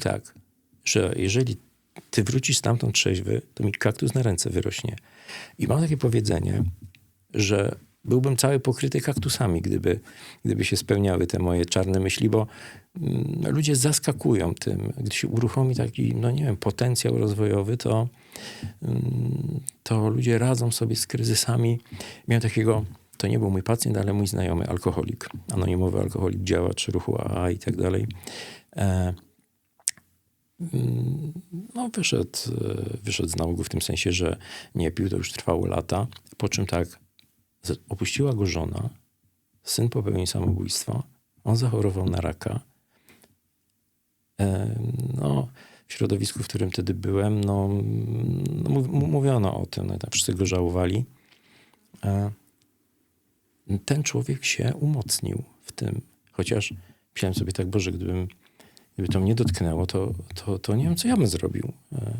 tak, że jeżeli ty wrócisz stamtąd trzeźwy, to mi kaktus na ręce wyrośnie. I mam takie powiedzenie, że byłbym cały pokryty kaktusami, gdyby, gdyby się spełniały te moje czarne myśli, bo mm, ludzie zaskakują tym. Gdy się uruchomi taki, no nie wiem, potencjał rozwojowy, to, mm, to ludzie radzą sobie z kryzysami. Miałem takiego, to nie był mój pacjent, ale mój znajomy alkoholik, anonimowy alkoholik, działacz ruchu AA i tak dalej. E, no, wyszedł, e, wyszedł z nałogu w tym sensie, że nie pił, to już trwało lata. Po czym tak, opuściła go żona, syn popełnił samobójstwo, on zachorował na raka. No, w środowisku, w którym wtedy byłem, no, no mówiono o tym, no, tak wszyscy go żałowali. E, Ten człowiek się umocnił w tym, chociaż myślałem sobie tak, Boże, gdybym, gdyby to mnie dotknęło, to, to, to nie wiem, co ja bym zrobił. E,